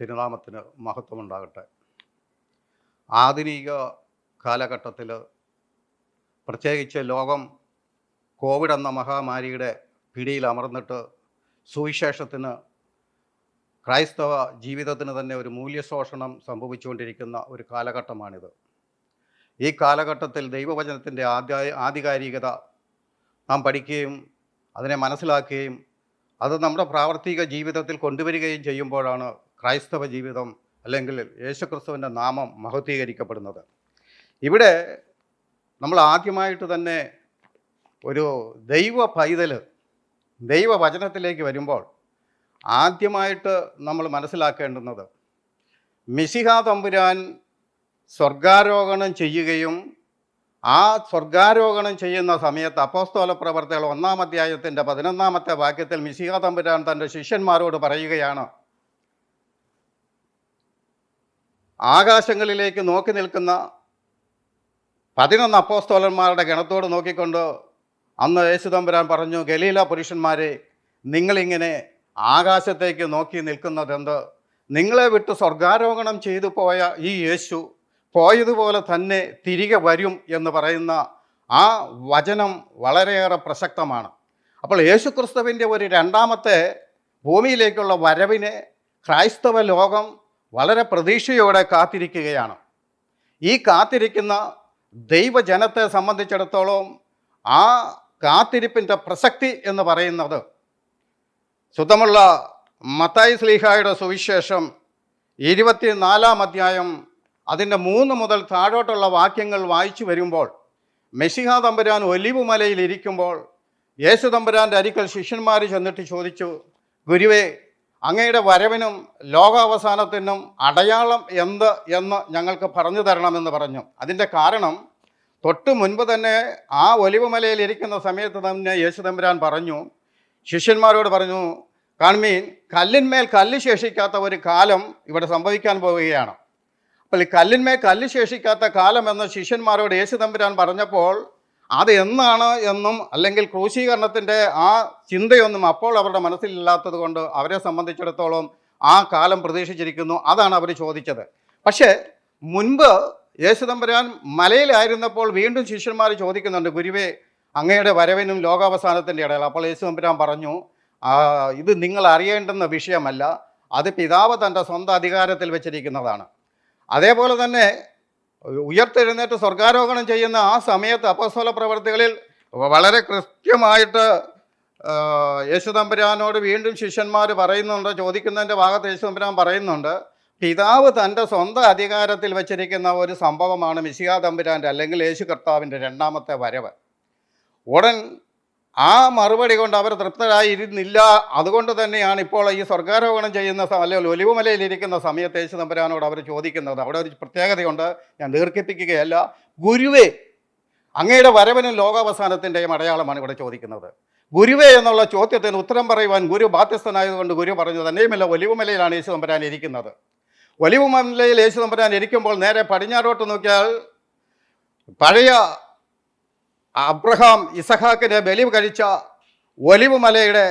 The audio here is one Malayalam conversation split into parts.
തിരുനാമത്തിന് മഹത്വമുണ്ടാകട്ടെ. ആധുനിക കാലഘട്ടത്തിൽ പ്രത്യേകിച്ച് ലോകം കോവിഡ് എന്ന മഹാമാരിയുടെ പിടിയിൽ അമർന്നിട്ട് സുവിശേഷത്തിന് ക്രൈസ്തവ ജീവിതത്തിന് തന്നെ ഒരു മൂല്യശോഷണം സംഭവിച്ചുകൊണ്ടിരിക്കുന്ന ഒരു കാലഘട്ടമാണിത്. ഈ കാലഘട്ടത്തിൽ ദൈവവചനത്തിന്റെ ആദ്യ ആധികാരികത നാം പഠിക്കുകയും അതിനെ മനസ്സിലാക്കുകയും അത് നമ്മുടെ പ്രാവർത്തിക ജീവിതത്തിൽ കൊണ്ടുവരികയും ചെയ്യുമ്പോഴാണ് ക്രൈസ്തവ ജീവിതം അല്ലെങ്കിൽ യേശുക്രിസ്തുവിന്റെ നാമം മഹത്വീകരിക്കപ്പെടുന്നത്. ഇവിടെ നമ്മൾ ആദ്യമായിട്ട് തന്നെ ഒരു ദൈവ പൈതൽ ദൈവവചനത്തിലേക്ക് വരുമ്പോൾ ആദ്യമായിട്ട് നമ്മൾ മനസ്സിലാക്കേണ്ടുന്നത് മിശിഹ തമ്പുരാൻ സ്വർഗാരോഹണം ചെയ്യുകയും ആ സ്വർഗാരോഹണം ചെയ്യുന്ന സമയത്ത് അപ്പോസ്തോല പ്രവർത്തികൾ ഒന്നാം അധ്യായത്തിന്റെ പതിനൊന്നാമത്തെ വാക്യത്തിൽ മിശിഹ തമ്പുരാൻ തന്റെ ശിഷ്യന്മാരോട് പറയുകയാണ് ആകാശങ്ങളിലേക്ക് നോക്കി നിൽക്കുന്ന പതിനൊന്ന് അപ്പോസ്തോലന്മാരുടെ ഗണത്തോട് നോക്കിക്കൊണ്ട് അന്ന് യേശുദമ്പുരാൻ പറഞ്ഞു ഗലീല പുരുഷന്മാരെ നിങ്ങളിങ്ങനെ ആകാശത്തേക്ക് നോക്കി നിൽക്കുന്നതെന്ത്? നിങ്ങളെ വിട്ട് സ്വർഗാരോഹണം ചെയ്തു പോയ ഈ യേശു പോയതുപോലെ തന്നെ തിരികെ വരും എന്ന് പറയുന്ന ആ വചനം വളരെയേറെ പ്രസക്തമാണ്. അപ്പോൾ യേശു ക്രിസ്തുവിന്റെ ഒരു രണ്ടാമത്തെ ഭൂമിയിലേക്കുള്ള വരവിനെ ക്രൈസ്തവ ലോകം വളരെ പ്രതീക്ഷയോടെ കാത്തിരിക്കുകയാണ്. ഈ കാത്തിരിക്കുന്ന ദൈവജനത്തെ സംബന്ധിച്ചിടത്തോളം ആ കാത്തിരിപ്പിന്റെ പ്രസക്തി എന്ന് പറയുന്നത് ശുദ്ധമുള്ള മത്തായി സ്ലീഹായുടെ സുവിശേഷം ഇരുപത്തിനാലാം അധ്യായം അതിന്റെ മൂന്ന് മുതൽ താഴോട്ടുള്ള വാക്യങ്ങൾ വായിച്ചു വരുമ്പോൾ മെസ്സിഹ തമ്പുരാൻ ഒലിവ് മലയിൽ ഇരിക്കുമ്പോൾ യേശു തമ്പുരാന്റെ അരിക്കൽ ശിഷ്യന്മാർ ചെന്നിട്ട് ചോദിച്ചു ഗുരുവേ അങ്ങയുടെ വരവിനും ലോകാവസാനത്തിനും അടയാളം എന്ത് എന്ന് ഞങ്ങൾക്ക് പറഞ്ഞു തരണമെന്ന് പറഞ്ഞു. അതിന്റെ കാരണം തൊട്ട് മുൻപ് തന്നെ ആ ഒലിവുമലയിൽ ഇരിക്കുന്ന സമയത്ത് തന്നെ യേശു തമ്പുരാൻ പറഞ്ഞു. ശിഷ്യന്മാരോട് പറഞ്ഞു കാൺമീൻ കല്ലിന്മേൽ കല്ല് ശേഷിക്കാത്ത ഒരു കാലം ഇവിടെ സംഭവിക്കാൻ പോവുകയാണ്. അപ്പോൾ ഈ കല്ലിന്മേൽ കല്ല് ശേഷിക്കാത്ത കാലം എന്ന് ശിഷ്യന്മാരോട് യേശു തമ്പുരാൻ പറഞ്ഞപ്പോൾ അത് എന്നാണ് എന്നും അല്ലെങ്കിൽ ക്രൂശീകരണത്തിന്റെ ആ ചിന്തയൊന്നും അപ്പോൾ അവരുടെ മനസ്സിലില്ലാത്തത് കൊണ്ട് അവരെ സംബന്ധിച്ചിടത്തോളം ആ കാലം പ്രതീക്ഷിച്ചിരിക്കുന്നു. അതാണ് അവർ ചോദിച്ചത്. പക്ഷേ മുൻപ് യേശുദമ്പരാൻ മലയിലായിരുന്നപ്പോൾ വീണ്ടും ശിഷ്യന്മാർ ചോദിക്കുന്നുണ്ട് ഗുരുവേ അങ്ങയുടെ വരവിനും ലോകാവസാനത്തിന്റെ ഇടയിൽ. അപ്പോൾ യേശു തമ്പുരാൻ പറഞ്ഞു "ആ, ഇത് നിങ്ങൾ അറിയേണ്ടുന്ന വിഷയമല്ല. അത് പിതാവ് തന്റെ സ്വന്തം അധികാരത്തിൽ വെച്ചിരിക്കുന്നതാണ്. അതേപോലെ തന്നെ ഉയർത്തെഴുന്നേറ്റ് സ്വർഗാരോഹണം ചെയ്യുന്ന ആ സമയത്ത് അപസ്വല പ്രവർത്തികളിൽ വളരെ കൃത്യമായിട്ട് ആ, യേശുതമ്പുരാനോട് വീണ്ടും ശിഷ്യന്മാർ പറയുന്നുണ്ട് ചോദിക്കുന്നതിന്റെ ഭാഗത്ത് യേശുതമ്പുരാൻ പറയുന്നുണ്ട് പിതാവ് തന്റെ സ്വന്തം അധികാരത്തിൽ വച്ചിരിക്കുന്ന ഒരു സംഭവമാണ് മിശിഹാ തമ്പുരാന്റെ അല്ലെങ്കിൽ യേശു കർത്താവിന്റെ രണ്ടാമത്തെ വരവ്. ഉടൻ ആ മറുപടി കൊണ്ട് അവർ തൃപ്തരായിരുന്നില്ല. അതുകൊണ്ട് തന്നെയാണ് ഇപ്പോൾ ഈ സ്വർഗാരോഹണം ചെയ്യുന്ന അല്ലെങ്കിൽ ഒലിവുമലയിലിരിക്കുന്ന സമയത്ത് യേശു തമ്പുരാനോട് അവർ ചോദിക്കുന്നത്. അവിടെ ഒരു പ്രത്യേകതയുണ്ട് ഞാൻ ദീർഘിപ്പിക്കുകയല്ല. ഗുരുവേ അങ്ങയുടെ വരവനും ലോകാവസാനത്തിന്റെയും അടയാളമാണ് ഇവിടെ ചോദിക്കുന്നത്. ഗുരുവേ എന്നുള്ള ചോദ്യത്തിന് ഉത്തരം പറയുവാൻ ഗുരു ബാധ്യസ്ഥനായതുകൊണ്ട് ഗുരു പറഞ്ഞു തന്നെയുമല്ല ഒലിവുമലയിലാണ് യേശു തമ്പുരാൻ ഇരിക്കുന്നത്. ഒലിവുമലയിൽ യേശു തമ്പുരാൻ ഇരിക്കുമ്പോൾ നേരെ പടിഞ്ഞാറോട്ട് നോക്കിയാൽ പഴയ അബ്രഹാം ഇസഹാക്കിനെ ബലി കഴിച്ച ഒലിവ് മലയുടെ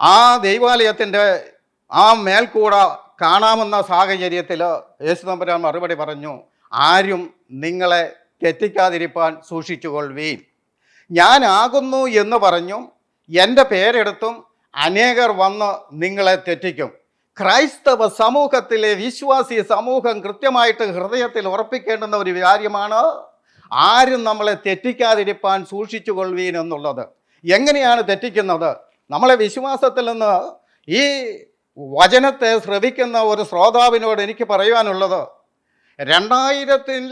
ആ ദൈവാലയത്തിന്റെ ആ മേൽക്കൂട കാണാമെന്ന സാഹചര്യത്തിൽ യേശുദമ്പുരാൻ മറുപടി പറഞ്ഞു ആരും നിങ്ങളെ തെറ്റിക്കാതിരിപ്പാൻ സൂക്ഷിച്ചുകൊള്ളുവീൻ. ഞാനാകുന്നു എന്ന് പറഞ്ഞു എന്റെ പേരെടുത്തും അനേകർ വന്ന് നിങ്ങളെ തെറ്റിക്കും. ക്രൈസ്തവ സമൂഹത്തിലെ വിശ്വാസി സമൂഹം കൃത്യമായിട്ട് ഹൃദയത്തിൽ ഉറപ്പിക്കേണ്ടുന്ന ഒരു കാര്യമാണ് ആരും നമ്മളെ തെറ്റിക്കാതിരിപ്പാൻ സൂക്ഷിച്ചു കൊള്ളുവീൻ എന്നുള്ളത്. എങ്ങനെയാണ് തെറ്റിക്കുന്നത്? നമ്മളെ വിശ്വാസത്തിൽ നിന്ന് ഈ വചനത്തെ ശ്രവിക്കുന്ന ഒരു ശ്രോതാവിനോട് എനിക്ക് പറയുവാനുള്ളത് രണ്ടായിരത്തിൽ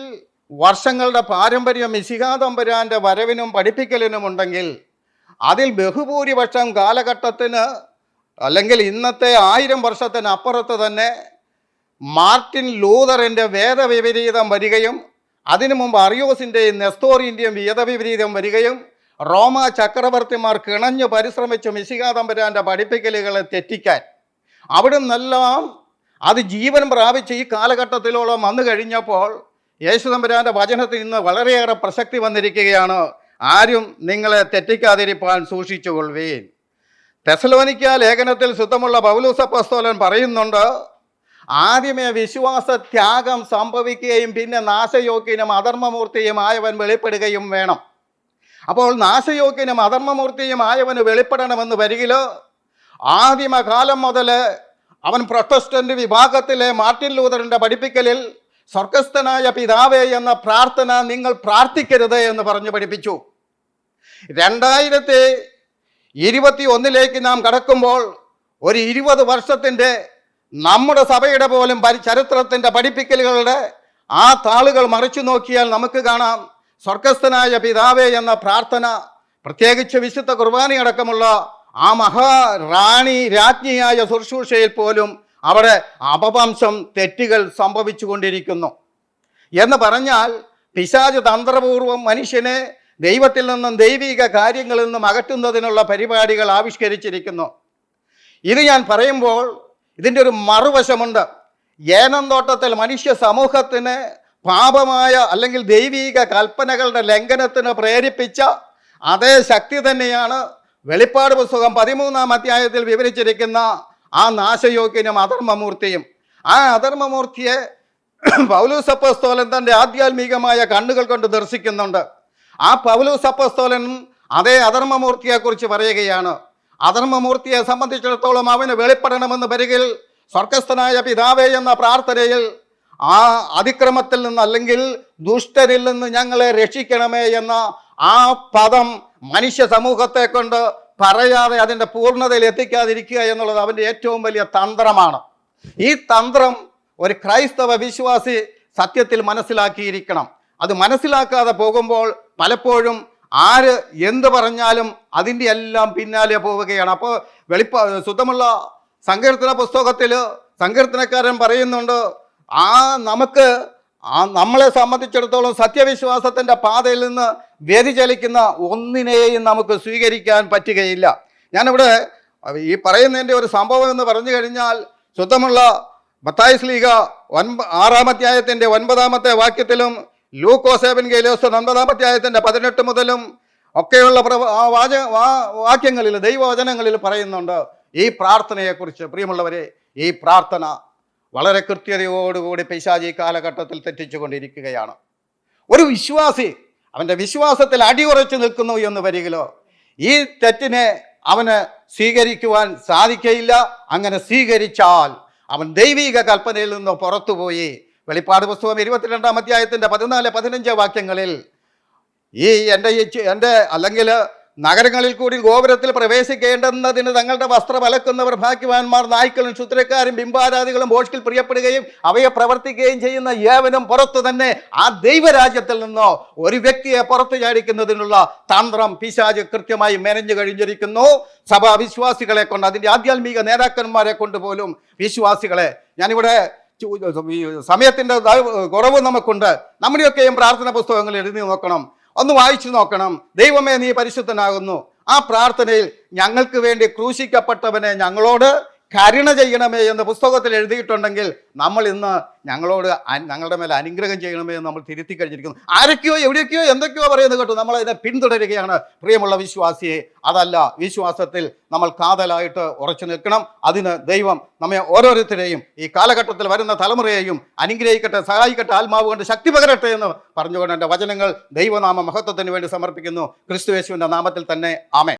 വർഷങ്ങളുടെ പാരമ്പര്യം മിശികാതമ്പുരാന്റെ വരവിനും പഠിപ്പിക്കലിനും ഉണ്ടെങ്കിൽ അതിൽ ബഹുഭൂരിപക്ഷം കാലഘട്ടത്തിന് അല്ലെങ്കിൽ ഇന്നത്തെ ആയിരം വർഷത്തിനപ്പുറത്ത് തന്നെ മാർട്ടിൻ ലൂതറിന്റെ വേദവിപരീതം വരികയും അതിനു മുമ്പ് അറിയോസിന്റെയും നെസ്തോറിന്റെയും വിയതവിപരീതം വരികയും റോമ ചക്രവർത്തിമാർ കിണഞ്ഞു പരിശ്രമിച്ചു മിശികാതമ്പരാന്റെ പഠിപ്പിക്കലുകളെ തെറ്റിക്കാൻ. അവിടെ നിന്നെല്ലാം അത് ജീവൻ പ്രാപിച്ച് ഈ കാലഘട്ടത്തിലോളം വന്നു കഴിഞ്ഞപ്പോൾ യേശുതമ്പുരാന്റെ വചനത്തിൽ ഇന്ന് വളരെയേറെ പ്രസക്തി വന്നിരിക്കുകയാണ്. ആരും നിങ്ങളെ തെറ്റിക്കാതിരിപ്പാൻ സൂക്ഷിച്ചുകൊള്ളുവീൻ. തെസലോനിക്ക ലേഖനത്തിൽ ശുദ്ധമുള്ള പൗലൂസ പസ്തോലൻ പറയുന്നുണ്ട് ആദ്യമേ വിശ്വാസ ത്യാഗം സംഭവിക്കുകയും പിന്നെ നാശയോഗ്യനും അധർമ്മമൂർത്തിയുമായവൻ വെളിപ്പെടുകയും വേണം. അപ്പോൾ നാശയോഗ്യനും അധർമ്മമൂർത്തിയുമായവന് വെളിപ്പെടണമെന്ന് വരികിലോ? ആദിമകാലം മുതൽ അവൻ പ്രൊട്ടസ്റ്റന്റ് വിഭാഗത്തിലെ മാർട്ടിൻ ലൂതറിന്റെ പഠിപ്പിക്കലിൽ സ്വർഗസ്ഥനായ പിതാവേ എന്ന പ്രാർത്ഥന നിങ്ങൾ പ്രാർത്ഥിക്കരുത് എന്ന് പറഞ്ഞു പഠിപ്പിച്ചു. രണ്ടായിരത്തി ഇരുപത്തി ഒന്നിലേക്ക് നാം കടക്കുമ്പോൾ ഒരു ഇരുപത് വർഷത്തിന്റെ നമ്മുടെ സഭയുടെ പോലും ചരിത്രത്തിന്റെ പഠിപ്പിക്കലുകളുടെ ആ താളുകൾ മറിച്ചു നോക്കിയാൽ നമുക്ക് കാണാം. സ്വർഗസ്ഥനായ പിതാവേ എന്ന പ്രാർത്ഥന പ്രത്യേകിച്ച് വിശുദ്ധ കുർബാനയടക്കമുള്ള ആ മഹാ റാണി രാജ്ഞിയായ ശുശ്രൂഷയിൽ പോലും അവിടെ അപവംശം തെറ്റുകൾ സംഭവിച്ചു കൊണ്ടിരിക്കുന്നു എന്ന് പറഞ്ഞാൽ പിശാജ് തന്ത്രപൂർവം മനുഷ്യനെ ദൈവത്തിൽ നിന്നും ദൈവിക കാര്യങ്ങളിൽ നിന്നും അകറ്റുന്നതിനുള്ള പരിപാടികൾ ആവിഷ്കരിച്ചിരിക്കുന്നു. ഇത് ഞാൻ പറയുമ്പോൾ ഇതിന്റെ ഒരു മറുവശമുണ്ട്. ഏനന്തോട്ടത്തിൽ മനുഷ്യ സമൂഹത്തിന് പാപമായ അല്ലെങ്കിൽ ദൈവീക കൽപ്പനകളുടെ ലംഘനത്തിന് പ്രേരിപ്പിച്ച അതേ ശക്തി തന്നെയാണ് വെളിപ്പാട് പുസ്തകം പതിമൂന്നാം അധ്യായത്തിൽ വിവരിച്ചിരിക്കുന്ന ആ നാശയോഗ്യനും അധർമ്മമൂർത്തിയും. ആ അധർമ്മമൂർത്തിയെ പൗലൂസപ്പസ്തോലൻ തന്റെ ആധ്യാത്മികമായ കണ്ണുകൾ കൊണ്ട് ദർശിക്കുന്നുണ്ട്. ആ പൗലൂസപ്പസ്തോലൻ അതേ അധർമ്മമൂർത്തിയെക്കുറിച്ച് പറയുകയാണ്. അധർമ്മമൂർത്തിയെ സംബന്ധിച്ചിടത്തോളം അവന് വെളിപ്പെടണമെന്ന് വരികിൽ സ്വർഗസ്ഥനായ പിതാവേ എന്ന പ്രാർത്ഥനയിൽ ആ അതിക്രമത്തിൽ നിന്ന് അല്ലെങ്കിൽ ദുഷ്ടരിൽ നിന്ന് ഞങ്ങളെ രക്ഷിക്കണമേ എന്ന ആ പദം മനുഷ്യ സമൂഹത്തെ കൊണ്ട് പറയാതെ അതിന്റെ പൂർണതയിൽ എത്തിക്കാതിരിക്കുക എന്നുള്ളത് അവന്റെ ഏറ്റവും വലിയ തന്ത്രമാണ്. ഈ തന്ത്രം ഒരു ക്രൈസ്തവ വിശ്വാസി സത്യത്തിൽ മനസ്സിലാക്കിയിരിക്കണം. അത് മനസ്സിലാക്കാതെ പോകുമ്പോൾ പലപ്പോഴും ആര് എന്ത് പറഞ്ഞാലും അതിന്റെ എല്ലാം പിന്നാലെ പോവുകയാണ്. അപ്പോൾ വെളിപ്പ ശുദ്ധമുള്ള സങ്കീർത്തന പുസ്തകത്തിൽ സങ്കീർത്തനക്കാരൻ പറയുന്നുണ്ട് ആ നമുക്ക് ആ നമ്മളെ സംബന്ധിച്ചിടത്തോളം സത്യവിശ്വാസത്തിന്റെ പാതയിൽ നിന്ന് വ്യതിചലിക്കുന്ന ഒന്നിനെയും നമുക്ക് സ്വീകരിക്കാൻ പറ്റുകയില്ല. ഞാനിവിടെ ഈ പറയുന്നതിന്റെ ഒരു സംഭവം എന്ന് പറഞ്ഞു കഴിഞ്ഞാൽ ശുദ്ധമുള്ള മത്തായിസ് ലീഗ ഒൻപ ആറാമധ്യായത്തിന്റെ ഒൻപതാമത്തെ വാക്യത്തിലും ലൂക്കോസേബൻ ഗേലോസ് ഒൻപതാം അധ്യായത്തിന്റെ പതിനെട്ട് മുതലും ഒക്കെയുള്ള വാച വാക്യങ്ങളിൽ ദൈവവചനങ്ങളിൽ പറയുന്നുണ്ട് ഈ പ്രാർത്ഥനയെക്കുറിച്ച്. പ്രിയമുള്ളവരെ ഈ പ്രാർത്ഥന വളരെ കൃത്യതയോടുകൂടി പൈശാചി കാലഘട്ടത്തിൽ തെറ്റിച്ചുകൊണ്ടിരിക്കുകയാണ്. ഒരു വിശ്വാസി അവന്റെ വിശ്വാസത്തിൽ അടിയുറച്ചു നിൽക്കുന്നു എന്ന് വരികിലോ ഈ തെറ്റിനെ അവന് സ്വീകരിക്കുവാൻ സാധിക്കയില്ല. അങ്ങനെ സ്വീകരിച്ചാൽ അവൻ ദൈവിക കൽപ്പനയിൽ നിന്ന് പുറത്തുപോയി വെളിപ്പാട് പുസ്തകം ഇരുപത്തിരണ്ടാം അധ്യായത്തിന്റെ പതിനാല് പതിനഞ്ച് വാക്യങ്ങളിൽ ഈ എന്റെ ഈ എന്റെ അല്ലെങ്കിൽ നഗരങ്ങളിൽ കൂടി ഗോപുരത്തിൽ പ്രവേശിക്കേണ്ടുന്നതിന് തങ്ങളുടെ വസ്ത്രം അലക്കുന്നവർ ഭാഗ്യവാന്മാർ നായ്ക്കളും ക്ഷുദ്രക്കാരും ബിംബാരാധികളും ബോഷ്കിൽ പ്രിയപ്പെടുകയും അവയെ പ്രവർത്തിക്കുകയും ചെയ്യുന്ന ഏവനും പുറത്തു തന്നെ ആ ദൈവരാജ്യത്തിൽ നിന്നോ ഒരു വ്യക്തിയെ പുറത്തു ചാടിക്കുന്നതിനുള്ള തന്ത്രം പിശാജ് കൃത്യമായി മെനഞ്ഞു കഴിഞ്ഞിരിക്കുന്നു. സഭാ വിശ്വാസികളെ കൊണ്ട് അതിന്റെ ആധ്യാത്മിക നേതാക്കന്മാരെ കൊണ്ട് പോലും വിശ്വാസികളെ ഞാനിവിടെ സമയത്തിന്റെ ദൈവ- കുറവ് നമുക്കുണ്ട്. നമ്മുടെയൊക്കെയും പ്രാർത്ഥന പുസ്തകങ്ങൾ എഴുതി നോക്കണം. ഒന്ന് വായിച്ചു നോക്കണം. ദൈവമേ നീ പരിശുദ്ധനാകുന്നു. ആ പ്രാർത്ഥനയിൽ ഞങ്ങൾക്ക് വേണ്ടി ക്രൂശിക്കപ്പെട്ടവനെ ഞങ്ങളോട് കരുണ ചെയ്യണമേ എന്ന് പുസ്തകത്തിൽ എഴുതിയിട്ടുണ്ടെങ്കിൽ നമ്മൾ ഇന്ന് ഞങ്ങളോട് ഞങ്ങളുടെ മേലെ അനുഗ്രഹം ചെയ്യണമേ എന്ന് നമ്മൾ തിരുത്തി കഴിഞ്ഞിരിക്കുന്നു. ആരൊക്കെയോ എവിടെയൊക്കെയോ എന്തൊക്കെയോ പറയുന്നത് കേട്ടു. നമ്മൾ അതിനെ പിന്തുടരുകയാണ്. പ്രിയമുള്ള വിശ്വാസിയെ അതല്ല വിശ്വാസത്തിൽ നമ്മൾ കാതലായിട്ട് ഉറച്ചു നിൽക്കണം. അതിന് ദൈവം നമ്മെ ഓരോരുത്തരെയും ഈ കാലഘട്ടത്തിൽ വരുന്ന തലമുറയെയും അനുഗ്രഹിക്കട്ടെ സഹായിക്കട്ടെ ആത്മാവ് കൊണ്ട് ശക്തി പകരട്ടെ എന്ന് പറഞ്ഞുകൊണ്ട് എന്റെ വചനങ്ങൾ ദൈവനാമ മഹത്വത്തിന് വേണ്ടി സമർപ്പിക്കുന്നു. ക്രിസ്തുയേശുവിന്റെ നാമത്തിൽ തന്നെ. ആമേ